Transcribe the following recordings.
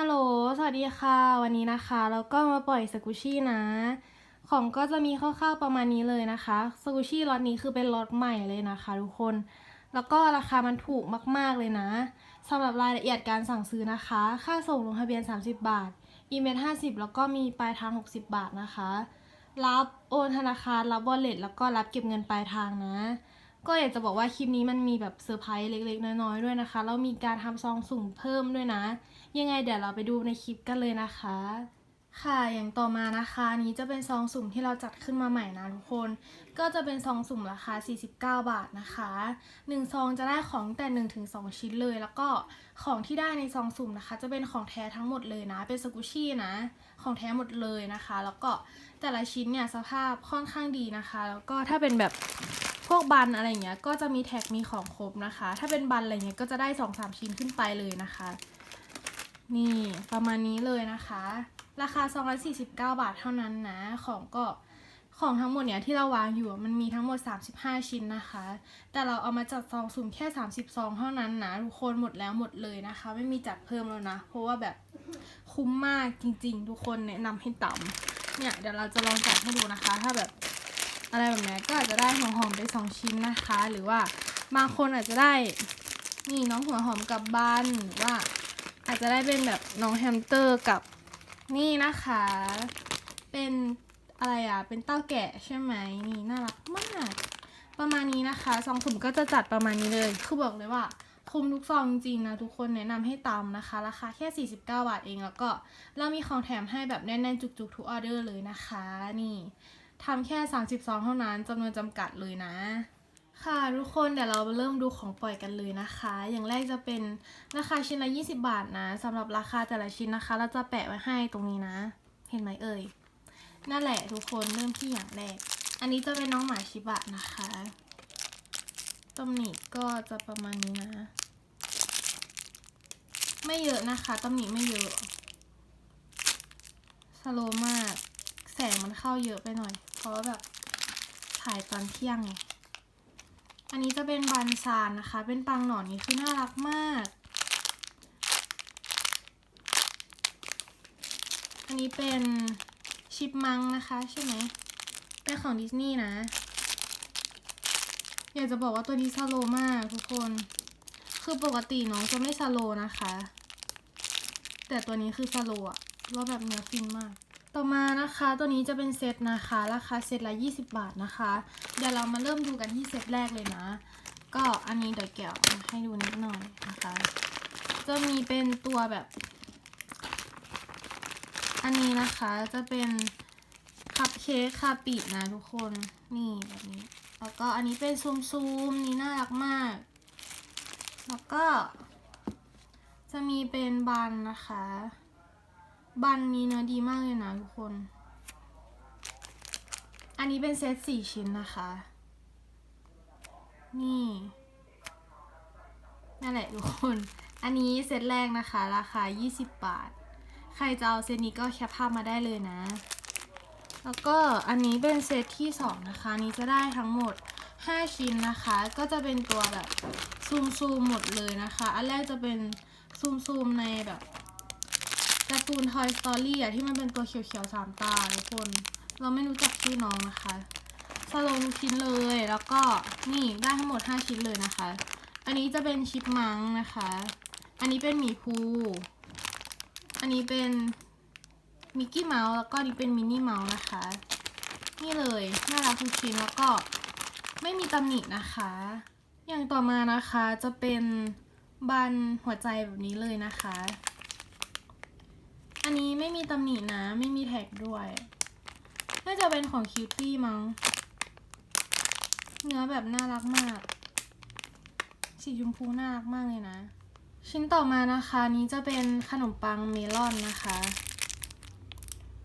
ฮัลโหล สวัสดีค่ะ วันนี้นะคะแล้วก็มาปล่อยสกุชี่นะ ของก็จะมีคร่าวๆประมาณนี้เลยนะคะ สกุชี่ล็อตนี้คือเป็นล็อตใหม่เลยนะคะทุกคน แล้วก็ราคามันถูกมากๆเลยนะ สำหรับรายละเอียดการสั่งซื้อนะคะ ค่าส่งลงทะเบียน 30 บาท อีเมล50 แล้วก็มีปลายทาง 60 บาทนะคะ รับโอนธนาคาร รับบอลเลตแล้วก็รับเก็บเงินปลายทางนะ ก็อยากจะบอกว่าคลิปนี้มันมีแบบเซอร์ไพรส์เล็ก ๆ น้อยๆด้วยนะคะแล้วมีการทำซองสุ่มเพิ่มด้วยนะ ยังไงเดี๋ยวเราไปดูในคลิปกันเลยนะคะ ค่ะอย่างต่อมานะคะนี้จะเป็นซองสุ่มที่เราจัดขึ้นมาใหม่นะทุกคน ก็จะเป็นซองสุ่มราคา 49 บาทนะคะ1ซองจะได้ของแต่1ถึง2ชิ้นเลย แล้วก็ของที่ได้ในซองสุ่มนะคะ จะเป็นของแท้ทั้งหมดเลยนะ เป็นสกุชี่นะ ของแท้หมดเลยนะคะ แล้วก็แต่ละชิ้นเนี่ยสภาพค่อนข้างดีนะคะ แล้วก็ถ้าเป็นแบบ พวกบันอะไรเงี้ยก็จะมีแท็กมีของครบนะคะ ถ้าเป็นบันอะไรเงี้ยก็จะได้2-3ชิ้นขึ้นไปเลยนะคะ นี่ประมาณนี้เลยนะคะ ราคา 249 บาทเท่านั้นนะ ของก็ของทั้งหมดเนี่ยที่เราวางอยู่มันมีทั้งหมด 35 ชิ้นนะคะ แต่เราเอามาจัดซองสุ่มแค่ 30 ซองเท่านั้นนะทุกคนหมดแล้วหมดเลยนะคะ ไม่มีจัดเพิ่มแล้วนะ เพราะว่าแบบคุ้มมากจริง ๆ ทุกคนแนะนำให้ต่ำเนี่ยเดี๋ยวเราจะลองจัดให้ดูนะคะ ถ้าแบบ อะไรแบบนี้ก็อาจจะได้หัวหอมไปสองชิ้นนะคะ หรือว่าบางคนอาจจะได้นี่น้องหัวหอมกับบ้านหรือว่าอาจจะได้เป็นแบบน้องแฮมสเตอร์กับนี่นะคะ เป็นอะไรอะ เป็นเต้าแกะใช่ไหมนี่น่ารักมาก ประมาณนี้นะคะซองสุ่มก็จะจัดประมาณนี้เลย คือบอกเลยว่าคุ้มทุกซองจริงนะทุกคนแนะนำให้ตามนะคะ ราคาแค่ 49 บาทเองแล้วก็เรามีของแถมให้แบบแน่นๆจุกๆทุกออเดอร์เลยนะคะ นี่ ทำแค่30ซองเท่านั้นจำนวนจำกัดเลยนะ ค่ะทุกคนเดี๋ยวเราเริ่มดูของปล่อยกันเลยนะคะ อย่างแรกจะเป็นราคาชิ้นละ 20 บาทนะสำหรับราคาแต่ละชิ้นนะคะ เราจะแปะไว้ให้ตรงนี้นะ เห็นไหมเอ่ย นั่นแหละทุกคนเริ่มที่อย่างแรก อันนี้จะเป็นน้องหมาชิบะนะคะตำหนิก็จะประมาณนี้นะ ไม่เยอะนะคะตำหนิไม่เยอะสโลมาก แสงมันเข้าเยอะไปหน่อย ราะว่าแบบถ่ายตอนเที่ยงไง อันนี้จะเป็นบันซานนะคะ เป็นปังหนอนนี่คือน่ารักมาก อันนี้เป็นชิปมังนะคะใช่ไหม เป็นของดิสนีย์นะ อยากจะบอกว่าตัวนี้สโลมากทุกคน คือปกติน้องจะไม่สโลนะคะ แต่ตัวนี้คือสโลอะแล้วแบบเนื้อฟินมาก ต่อมานะคะตัวนี้จะเป็นเซตนะคะ ราคาเซตละ 20 บาทนะคะ เดี๋ยวเรามาเริ่มดูกันที่เซตแรกเลยนะ ก็อันนี้เดี๋ยวแกะมาให้ดูนิดหน่อยนะคะ จะมีเป็นตัวแบบ อันนี้นะคะจะเป็นคัพเค้กคาปินะทุกคนนี่แบบนี้ แล้วก็อันนี้เป็นซูมซูมๆนี่น่ารักมาก แล้วก็ จะมีเป็นบันนะคะ บันนี้เนื้อดีมากเลยนะทุกคน อันนี้เป็นเซตสี่ชิ้นนะคะ นี่ นั่นแหละทุกคน อันนี้เซตแรกนะคะ ราคา 20 บาท ใครจะเอาเซตนี้ก็แคปภาพมาได้เลยนะ แล้วก็อันนี้เป็นเซตที่ 2 นะคะ นี้จะได้ทั้งหมด 5 ชิ้นนะคะ ก็จะเป็นตัวแบบซูมซูมๆหมดเลยนะคะ อันแรกจะเป็นซูมซูมๆในแบบ การ์ตูน Toy Story อะที่มันเป็นตัวเขียวๆสามตาทุกคน เราไม่รู้จักชื่อน้องนะคะสโลทุกชิ้นเลยแล้วก็นี่ได้ทั้งหมด 5 ชิ้นเลยนะคะ อันนี้จะเป็นชิปมังนะคะ อันนี้เป็นหมีภูอันนี้เป็นมิกกี้เมาส์แล้วก็นนี้เป็นมินนี่เมาส์นะคะ นี่เลยน่ารักทุกชิ้นแล้วก็ไม่มีตำหนินะคะ อย่างต่อมานะคะจะเป็นบันหัวใจแบบนี้เลยนะคะ อันนี้ไม่มีตำหนินะไม่มีแท็กด้วย น่าจะเป็นของคิวตี้มั้ง เนื้อแบบน่ารักมาก สีชมพูน่ารักมากเลยนะ ชิ้นต่อมานะคะนี้จะเป็นขนมปังเมลอนนะคะ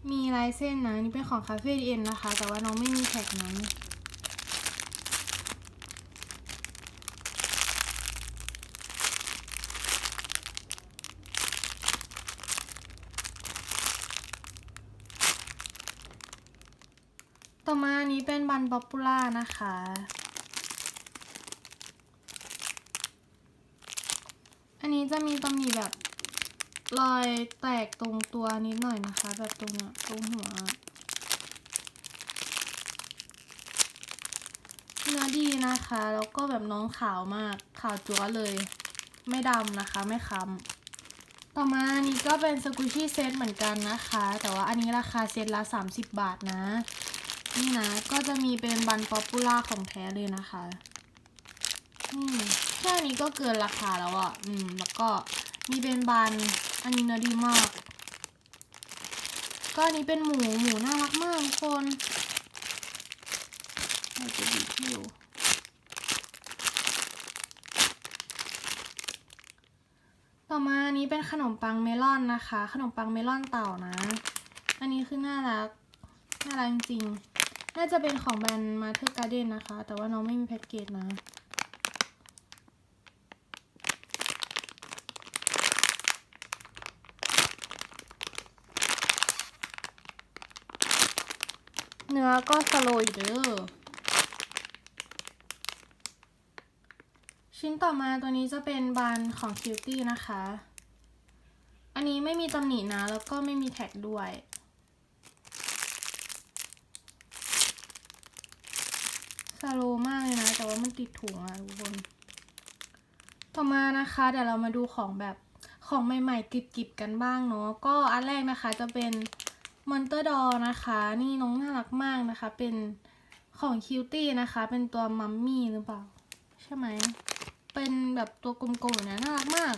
มีลายเส้นนะนี่เป็นของคาเฟ่ดีเอ็นนะคะ แต่ว่าน้องไม่มีแท็กนั้น ต่อมาอันนี้เป็นบันป๊อปปูล่านะคะ อันนี้จะมีตำหนิแบบรอยแตกตรงตัวนิดหน่อยนะคะ แบบตรงเนี้ยตรงหัวเนื้อดีนะคะ แล้วก็แบบน้องขาวมากขาวจั๊วเลย ไม่ดำนะคะไม่ค้ำต่อมาอันนี้ก็เป็นสกูชี่เซตเหมือนกันนะคะ แต่ว่าอันนี้ราคาเซตละ 30 บาทนะ นี่นะ ก็จะมีเป็นบันป๊อปปูล่าของแท้เลยนะคะอืมแค่นี้ก็เกินราคาแล้วอะ่ะ อืม แล้วก็มีเป็นบัน อันนี้เนื้อดีมาก ก็อันนี้เป็นหมู หมูน่ารักมากทุกคนเราจะบีบให้ดูต่อมาอันนี้เป็นขนมปังเมลอนนะคะ ขนมปังเมลอนเต่านะ อันนี้คือน่ารัก น่ารักจริงๆ น่าจะเป็นของแบรนด์มาเธอร์การ์เดนนะคะ แต่ว่าน้องไม่มีแพ็กเกจนะ เนื้อก็สโลว์อยเด้อชิ้นต่อมาตัวนี้จะเป็นบานของคิวตี้นะคะ อันนี้ไม่มีตำหนินะ แล้วก็ไม่มีแท็กด้วย สโลว์มาก ม่ติดถุงอะทุกคน ต่อมานะคะ เดี๋ยวเรามาดูของแบบของใหม่ๆกริบๆกันบ้างเนาะ ก็อันแรกนะคะจะเป็นมอนเตอร์ดอนะคะ นี่น้องน่ารักมากนะคะ เป็นของคิวตี้นะคะ เป็นตัวมัมมี่หรือเปล่า ใช่ไหม เป็นแบบตัวกลมๆเนี่ยน่ารักมาก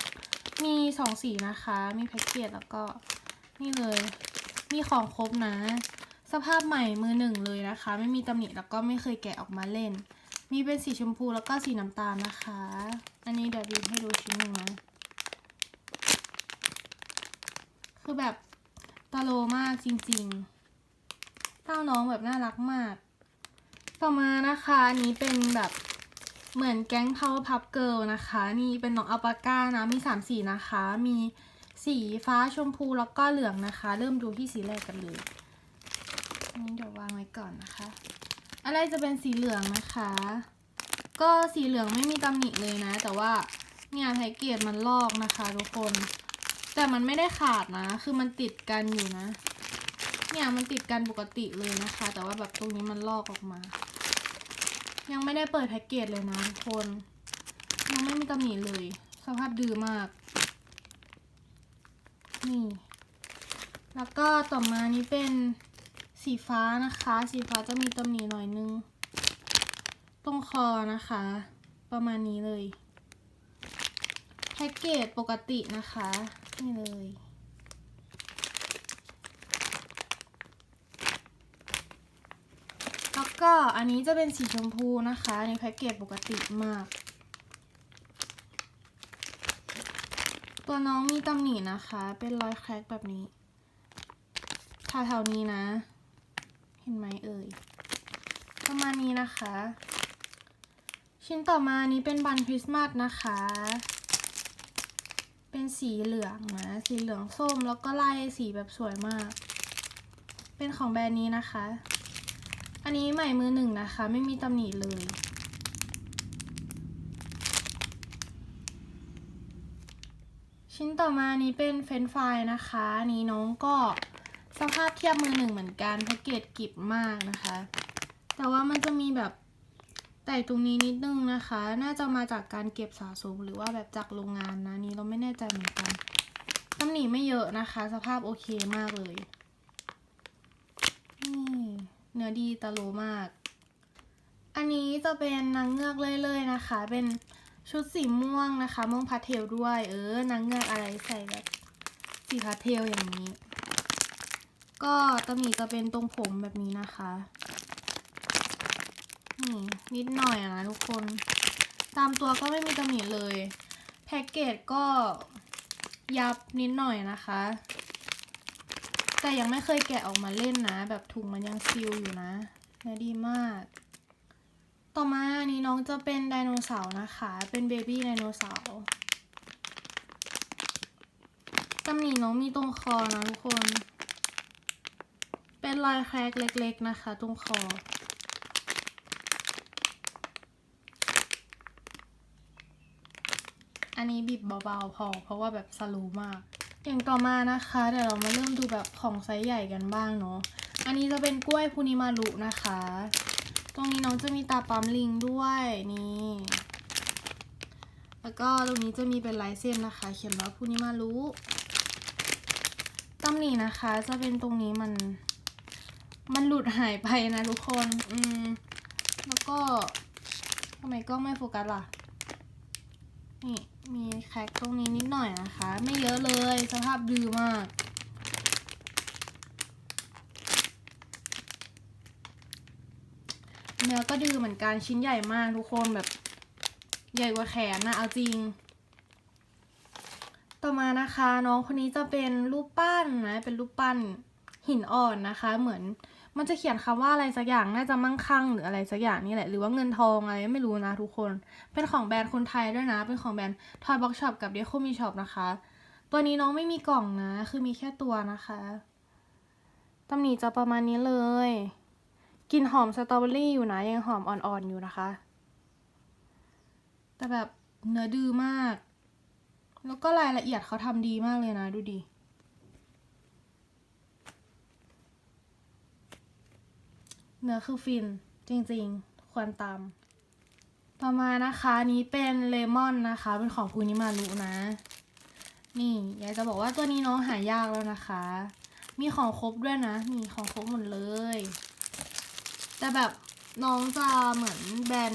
มีสองสีนะคะ มีแพ็กเกจแล้วก็นี่เลย มีของครบนะ สภาพใหม่มือหนึ่งเลยนะคะ ไม่มีตำหนิแล้วก็ไม่เคยแกะออกมาเล่น มีเป็นสีชมพูแล้วก็สีน้ำตาลนะคะ อันนี้เดี๋ยวดูให้ดูชิ้นหนึ่งนะ คือแบบตาโลมากจริงๆ เต้าน้องแบบน่ารักมาก ต่อมานะคะอันนี้เป็นแบบเหมือนแก๊ง Power Pup Girl นะคะ นี่เป็นน้องอัลปาก้านะ มีสามสีนะคะ มีสีฟ้าชมพูแล้วก็เหลืองนะคะ เริ่มดูที่สีแรกกันเลยอันนี้เดี๋ยววางไว้ก่อนนะคะ อะไรจะเป็นสีเหลืองนะคะ ก็สีเหลืองไม่มีตำหนิเลยนะ แต่ว่าเนี่ยแพ็กเกจมันลอกนะคะทุกคน แต่มันไม่ได้ขาดนะ คือมันติดกันอยู่นะ เนี่ยมันติดกันปกติเลยนะคะ แต่ว่าแบบตรงนี้มันลอกออกมา ยังไม่ได้เปิดแพ็กเกจเลยนะทุกคน ยังไม่มีตำหนิเลย สภาพดื้อมาก นี่ แล้วก็ต่อมานี้เป็น สีฟ้านะคะ สีฟ้าจะมีตำหนิหน่อยนึง ตรงคอนะคะ ประมาณนี้เลยแพ็กเกจปกตินะคะ นี่เลย แล้วก็อันนี้จะเป็นสีชมพูนะคะในแพ็กเกจปกติมาก ตัวน้องมีตำหนินะคะ เป็นรอยแครกแบบนี้แถวๆนี้นะ เห็นไหมเอ่ย ประมาณนี้นะคะ ชิ้นต่อมานี้เป็นบันคริสต์มาสนะคะ เป็นสีเหลืองนะ สีเหลืองส้มแล้วก็ไล่สีแบบสวยมาก เป็นของแบรนด์นี้นะคะ อันนี้ใหม่มือหนึ่งนะคะ ไม่มีตำหนิเลยชิ้นต่อมานี้เป็นเฟนฟรายนะคะนนี้น้องก็ สภาพเทียบมือหนึ่งเหมือนกันแพ็กเกจกิบมากนะคะ แต่ว่ามันจะมีแบบแต่ตรงนี้นิดนึงนะคะ น่าจะมาจากการเก็บสะสมหรือว่าแบบจากโรงงานนะนี่เราไม่แน่ใจเหมือนกันตำหนิไม่เยอะนะคะ สภาพโอเคมากเลยนี่เนื้อดีตะโลมาก อันนี้จะเป็นนางเงือกเลื่อยๆนะคะ เป็นชุดสีม่วงนะคะม่วงพาสเทลด้วย เออนางเงือกอะไรใส่แบบสีพาสเทลอย่างนี้ ก็ตำหนิจะเป็นตรงผมแบบนี้นะคะ นี่นิดหน่อยนะทุกคน ตามตัวก็ไม่มีตำหนิเลย แพ็กเกจก็ยับนิดหน่อยนะคะ แต่ยังไม่เคยแกะออกมาเล่นนะ แบบถุงมันยังซีลอยู่นะนื้อดีมาก ต่อมาอันนี้น้องจะเป็นไดโนเสาร์นะคะ เป็นเบบี้ไดโนเสาร์ตำหนิน้องมีตรงคอนะทุกคน เป็นรอยแครกเล็กๆนะคะ ตรงคอ อันนี้บีบเบาๆพอ เพราะว่าแบบสลูมาก อย่างต่อมานะคะเดี๋ยวเรามาเริ่มดูแบบของไซส์ใหญ่กันบ้างเนาะ อันนี้จะเป็นกล้วยพูนิมารุนะคะ ตรงนี้น้องจะมีตาปั๊มลิงด้วยนี่ แล้วก็ตรงนี้จะมีเป็นลายเส้นนะคะ เขียนว่าพูนิมารุตำหนินะคะจะเป็นตรงนี้มัน มันหลุดหายไปนะทุกคน อืม แล้วก็ทำไมกล้องไม่โฟกัสล่ะ นี่ มีแคร็กตรงนี้นิดหน่อยนะคะ ไม่เยอะเลย สภาพดื้อมาก เนื้อก็ดื้อเหมือนกันชิ้นใหญ่มากทุกคนแบบ ใหญ่กว่าแขนนะเอาจริง ต่อมานะคะ น้องคนนี้จะเป็นรูปปั้นนะ เป็นรูปปั้น หินอ่อนนะคะ เหมือนมันจะเขียนคำว่าอะไรสักอย่างน่าจะมั่งคั่งหรืออะไรสักอย่างนี่แหละ หรือว่าเงินทองอะไรไม่รู้นะทุกคน เป็นของแบรนด์คนไทยด้วยนะ เป็นของแบรนด์ Toy Box Shop กับ Deco Mi Shop นะคะ ตัวนี้น้องไม่มีกล่องนะ คือมีแค่ตัวนะคะตำหนิจะประมาณนี้เลยกลิ่นหอมสตรอเบอรี่อยู่นะ ยังหอมอ่อนๆอยู่นะคะ แต่แบบเนื้อดื้อมาก แล้วก็รายละเอียดเขาทำดีมากเลยนะ ดูดิ เนื้อคือฟินจริงๆ ควรตาม ต่อมานะคะนี้เป็นเลมอนนะคะ เป็นของคูนิมารุนะ นี่อยากจะบอกว่าตัวนี้น้องหายากแล้วนะคะ มีของครบด้วยนะมีของครบหมดเลย แต่แบบน้องจะเหมือนแบน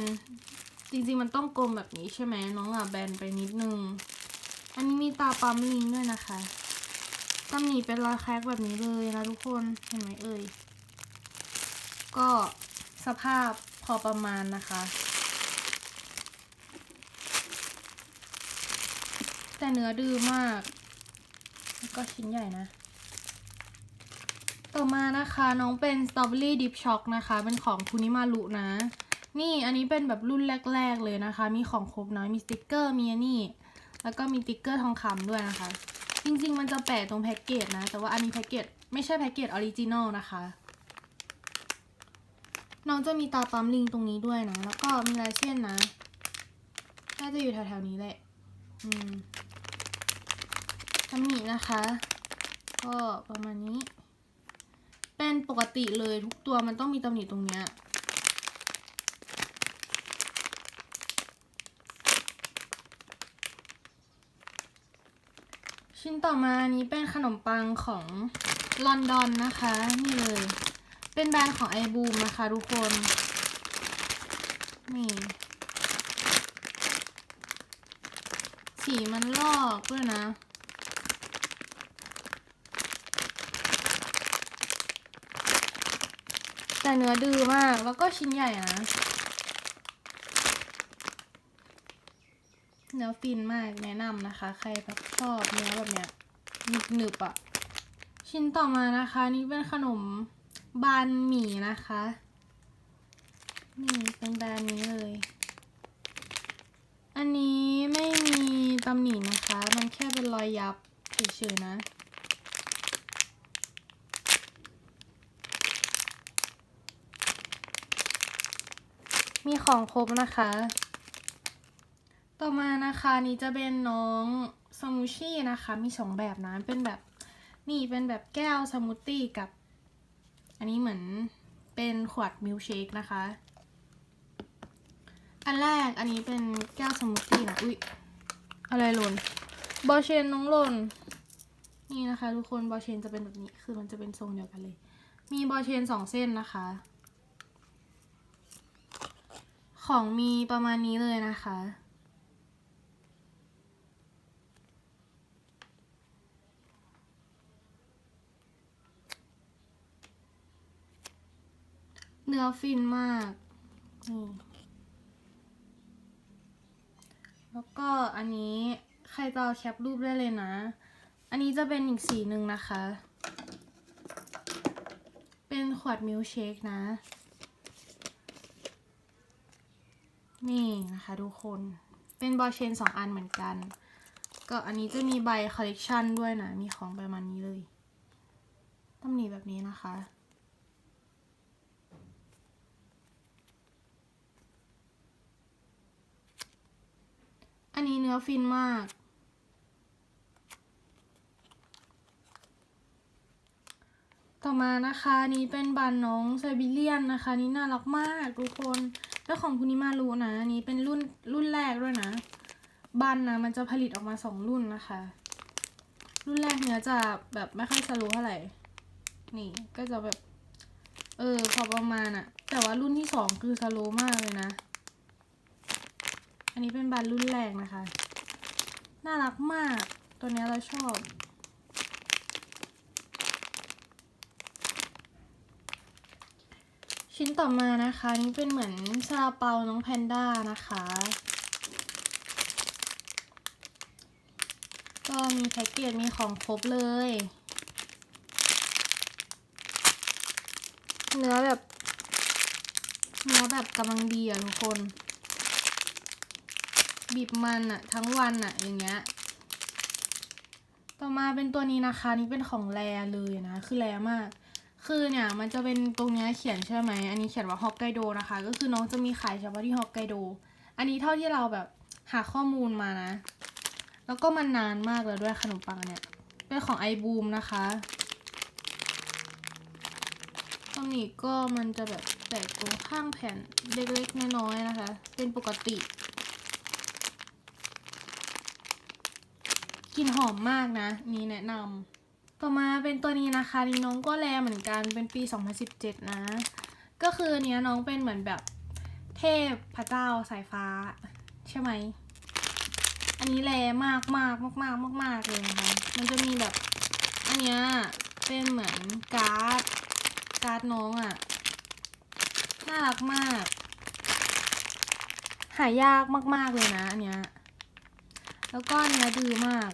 จริงๆมันต้องกลมแบบนี้ใช่ไหมน้องอะแบนไปนิดนึง อันนี้มีตาปั๊มลิงด้วยนะคะตำหนิเป็นรอยแคกแบบนี้เลยนะทุกคนเห็นไหมเอ่ย ก็สภาพพอประมาณนะคะ แต่เนื้อดื้อมากแล้วก็ชิ้นใหญ่นะ ต่อมานะคะน้องเป็นสตรอเบอรี่ดิฟช็อกนะคะ เป็นของคุนิมารุนะ นี่อันนี้เป็นแบบรุ่นแรก ๆ เลยนะคะ มีของครบนะมีสติกเกอร์มีอันนี้แล้วก็มีสติกเกอร์ทองคำด้วยนะคะ จริงๆ มันจะแปะตรงแพ็กเกจนะ แต่ว่าอันนี้แพ็กเกจไม่ใช่แพ็กเกจออริจินอลนะคะ น้องจะมีตาปั๊มลิงตรงนี้ด้วยนะ แล้วก็มีลายเส้นนะ น่าจะอยู่แถวๆนี้แหละ อืมตำหนินะคะ ก็ประมาณนี้ เป็นปกติเลยทุกตัวมันต้องมีตำหนิตรงเนี้ยชิ้นต่อมาอันนี้เป็นขนมปังของลอนดอนนะคะ นี่เลย เป็นแบรนด์ของไอบูมนะคะทุกคนนี่สีมันลอกด้วยนะ แต่เนื้อดื้อมาก แล้วก็ชิ้นใหญ่นะ เนื้อฟินมากแนะนำนะคะ ใครแบบชอบเนื้อแบบเนี้ยหนึบหนึบๆอะ่ะ ชิ้นต่อมานะคะ นี่เป็นขนม บานหมี่นะคะ นี่เป็นแบรนด์นี้เลย อันนี้ไม่มีตำหนินะคะ มันแค่เป็นรอยยับเฉยๆนะมีของครบนะคะ ต่อมานะคะนี่จะเป็นน้องสมูชี่นะคะ มีสองแบบนะ เป็นแบบนี่เป็นแบบแก้วสมูทตี้กับ อันนี้เหมือนเป็นขวดมิลค์เชคนะคะ อันแรกอันนี้เป็นแก้วสมูทตี้นะ อุ๊ย อะไรหล่น บอเชนน้องหล่น นี่นะคะ ทุกคน บอเชนจะเป็นแบบนี้ คือมันจะเป็นทรงเดียวกันเลย มีบอเชนสองเส้นนะคะ ของมีประมาณนี้เลยนะคะ เนื้อฟินมากนี่แล้วก็อันนี้ใครจะเอาแคปรูปได้เลยนะ อันนี้จะเป็นอีกสีหนึ่งนะคะ เป็นขวดมิลค์เชคนะ นี่นะคะทุกคน เป็นบอลเชนสองอันเหมือนกัน ก็อันนี้จะมีใบคอลเลกชันด้วยนะ มีของประมาณนี้เลยตำหนิแบบนี้นะคะ อันนี้เนื้อฟินมาก ต่อมานะคะนี้เป็นบันน้องไซบีเลียนนะคะ นี่น่ารักมากทุกคน แล้วของคุณนิมารู้นะนี้เป็นรุ่นรุ่นแรกด้วยนะ บันนะมันจะผลิตออกมาสองรุ่นนะคะ รุ่นแรกเนื้อจะแบบไม่ค่อยสโลเท่าไหร่ นี่ก็จะแบบ เออพอประมาณอะแต่ว่ารุ่นที่สองคือสโลมากเลยนะ อันนี้เป็นบันรุ่นแรกนะคะ น่ารักมาก ตัวนี้เราชอบ ชิ้นต่อมานะคะ นี่เป็นเหมือนซาลาเปาน้องแพนด้านะคะ ก็มีแพ็กเกจมีของครบเลย เนื้อแบบ เนื้อแบบกำลังดีอะทุกคน บีบมันอะทั้งวันอะอย่างเงี้ย ต่อมาเป็นตัวนี้นะคะนี่เป็นของแรเลยนะ คือแรมาก คือเนี่ยมันจะเป็นตรงเนี้ยเขียนใช่ไหม อันนี้เขียนว่าฮอกไกโดนะคะ ก็คือน้องจะมีขายเฉพาะที่ฮอกไกโด อันนี้เท่าที่เราแบบหาข้อมูลมานะ แล้วก็มันนานมากแล้วด้วยขนมปังเนี่ย เป็นของไอบูมนะคะตรงนี้ก็มันจะแบบแตกตรงข้างแผ่นเล็กๆน้อยๆนะคะ เป็นปกติ กลิ่นหอมมากนะนี่แนะนำต่อมาเป็นตัวนี้นะคะนี่น้องก็แลเหมือนกันเป็นปี 2017 นะ ก็คือเนี้ยน้องเป็นเหมือนแบบเทพพระเจ้าสายฟ้า ใช่ไหมอันนี้แลมากมากมากมากมากมากเลยนะคะมันจะมีแบบอันเนี้ยเป็นเหมือนการ์ดการ์ดน้องอะ่ะน่ารักมาก หายากมาก ๆ เลยนะอันเนี้ย แล้วก็เนื้อดีมาก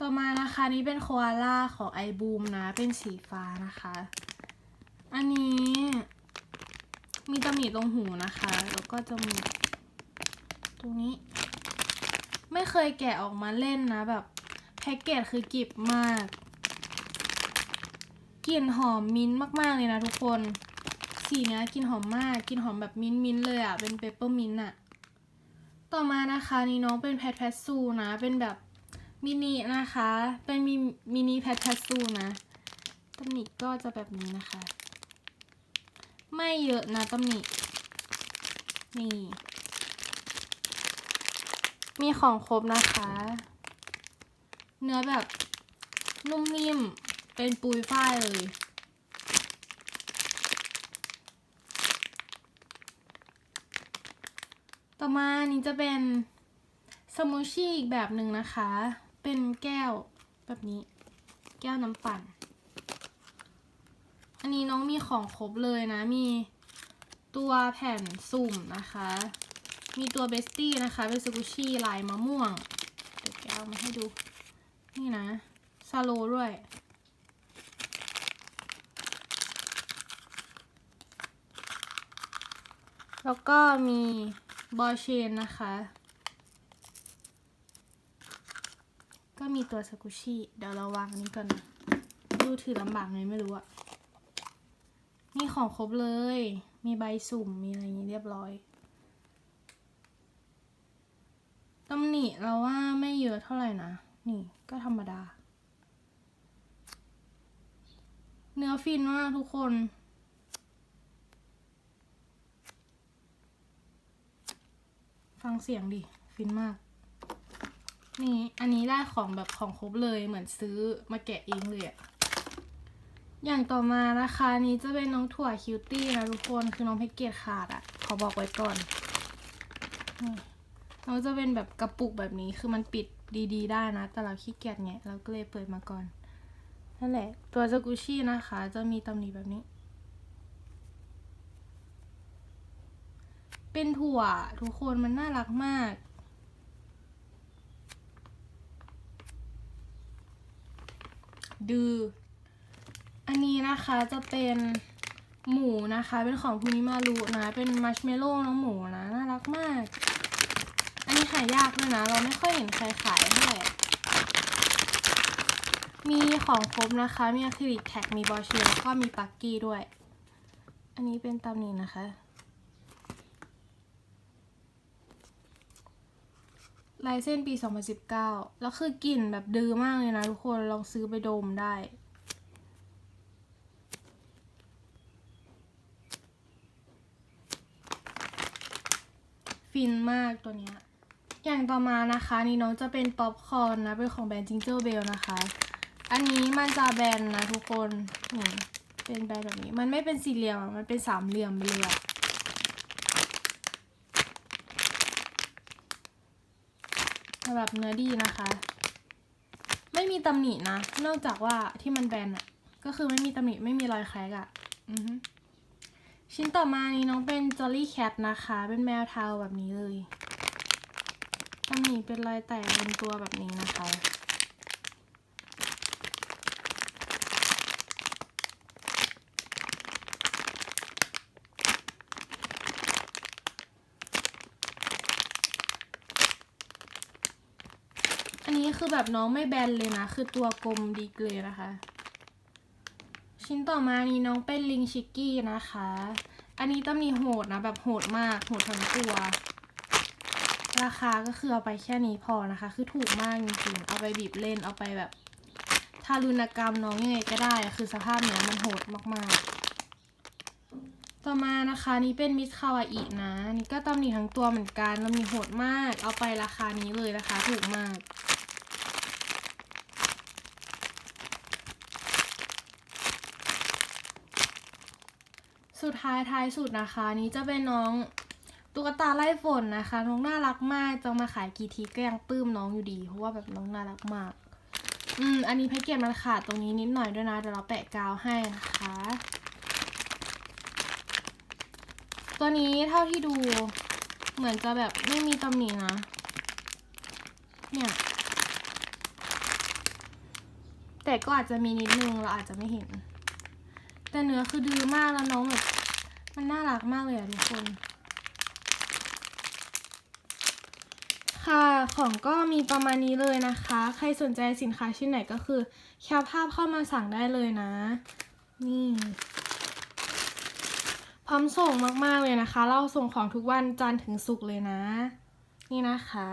ต่อมานะคะนี่เป็นโคอาล่าของไอบูมนะ เป็นสีฟ้านะคะ อันนี้ มีตำหนิตรงหูนะคะ แล้วก็จะมีตรงนี้ ไม่เคยแกะออกมาเล่นนะ แบบแพ็กเกจคือกิบมากกลิ่นหอมมิ้นท์มากๆเลยนะทุกคน สีเนี้ยกลิ่นหอมมากกลิ่นหอมแบบมิ้นท์มิ้นท์เลยอะ่ะ เป็นเปปเปอร์มิ้นท์อะต่อมานะคะนี่น้องเป็นแพทแพทซูนะ เป็นแบบ มินินะคะ เป็นมิมินิแพทแพทซูนะตำหนิก็จะแบบนี้นะคะ ไม่เยอะนะตำหนินี่ มีของครบนะคะ เนื้อแบบนุ่มนิ่ม เป็นปุยฝ้ายเลยต่อมานี้จะเป็นสมูชชี่อีกแบบหนึ่งนะคะ เป็นแก้วแบบนี้ แก้วน้ำปั่น อันนี้น้องมีของครบเลยนะ มีตัวแผ่นสุ่มนะคะ มีตัวเบสตี้นะคะ เป็นสกูชี่ลายมะม่วง เดี๋ยวแกเอามาให้ดู นี่นะซาโลด้วยแล้วก็มีบอเชนนะคะ ก็มีตัวสกุชี่เดี๋ยวเราวางอันนี้ก่อนนะดูถือลำบากไงไม่รู้อะมีของครบเลย มีใบสุ่ม มีอะไรอย่างนี้เรียบร้อยตำหนิเราว่าไม่เยอะเท่าไหร่นะ นี่ก็ธรรมดา เนื้อฟินมากทุกคน ฟังเสียงดิ ฟินมาก นี่อันนี้ได้ของแบบของครบเลยเหมือนซื้อมาแกะเองเลยอะอย่างต่อมานะคะนี้จะเป็นน้องถั่วคิวตี้นะทุกคนคือน้องแพ็กเกจขาดอะขอบอกไว้ก่อนน้องจะเป็นแบบกระปุกแบบนี้คือมันปิดดีๆ ได้นะ แต่เราขี้เกียจไงเราก็เลยเปิดมาก่อนนั่นแหละ ตัวสกุชี่นะคะ จะมีตำหนิแบบนี้ เป็นถั่วทุกคนมันน่ารักมาก ดือ อันนี้นะคะจะเป็นหมูนะคะ เป็นของคุนิมารุนะ เป็นมัชเมลโล่น้องหมูนะ น่ารักมาก อันนี้ขายากด้วยนะ เราไม่ค่อยเห็นใครขายเท่าไหร่มีของครบนะคะ มีอะคริลิกแท็ก มีบอเชียแล้วก็มีปักกี้ด้วย อันนี้เป็นตามนี้นะคะ ลายเส้นปี 2019 แล้วคือกลิ่นแบบดื้อมากเลยนะทุกคนลองซื้อไปดมได้ ฟินมากตัวเนี้ยอย่างต่อมานะคะนี่น้องจะเป็นป๊อปคอร์นนะ เป็นของแบรนด์จิงเจอร์เบลนะคะ อันนี้มันจะแบนนะทุกคนนี่เป็นแบนแบบนี้ มันไม่เป็นสี่เหลี่ยมมันเป็นสามเหลี่ยมไปเลย อะแต่แบบเนื้อดีนะคะ ไม่มีตำหนินะ นอกจากว่าที่มันแบนอะก็คือไม่มีตำหนิไม่มีรอยแครกอะอือฮึชิ้นต่อมานี้น้องเป็นจอลลี่แคทนะคะ เป็นแมวเทาแบบนี้เลยตำหนิเป็นรอยแตกบนตัวแบบนี้นะคะ คือแบบน้องไม่แบนเลยนะ คือตัวกลมดีเลยนะคะ ชิ้นต่อมานี้น้องเป็นลิงชิกกี้นะคะ อันนี้ต้องมีโหดนะ แบบโหดมากโหดทั้งตัว ราคาก็คือเอาไปแค่นี้พอนะคะ คือถูกมากจริงๆเอาไปบีบเล่นเอาไปแบบทารุณกรรมน้องยังไงก็ได้ คือสภาพเนี้ยมันโหดมากๆ ต่อมานะคะนี่เป็นมิสคาวาอินะ นี่ก็ตำหนิทั้งตัวเหมือนกันแล้วมีโหดมาก เอาไปราคานี้เลยนะคะ ถูกมาก สุดท้ายท้ายสุดนะคะ นี้จะเป็นน้องตุ๊กตาไล่ฝนนะคะ น้องน่ารักมากจะมาขายกี่ทีก็ยังปลื้มน้องอยู่ดี เพราะว่าแบบน้องน่ารักมาก อืม อันนี้แพ็กเกจมันขาดตรงนี้นิดหน่อยด้วยนะเดี๋ยวเราแปะกาวให้นะคะ ตัวนี้เท่าที่ดูเหมือนจะแบบไม่มีตำหนินะ เนี่ย แต่ก็อาจจะมีนิดนึงเราอาจจะไม่เห็น แต่เนื้อคือดื้อมากแล้วน้องแบบ มันน่ารักมากเลยอะทุกคน ค่ะของก็มีประมาณนี้เลยนะคะ ใครสนใจสินค้าชิ้นไหนก็คือแคปภาพเข้ามาสั่งได้เลยนะ นี่พร้อมส่งมาก ๆ เลยนะคะ เราส่งของทุกวันจันทร์ถึงศุกร์เลยนะ นี่นะคะ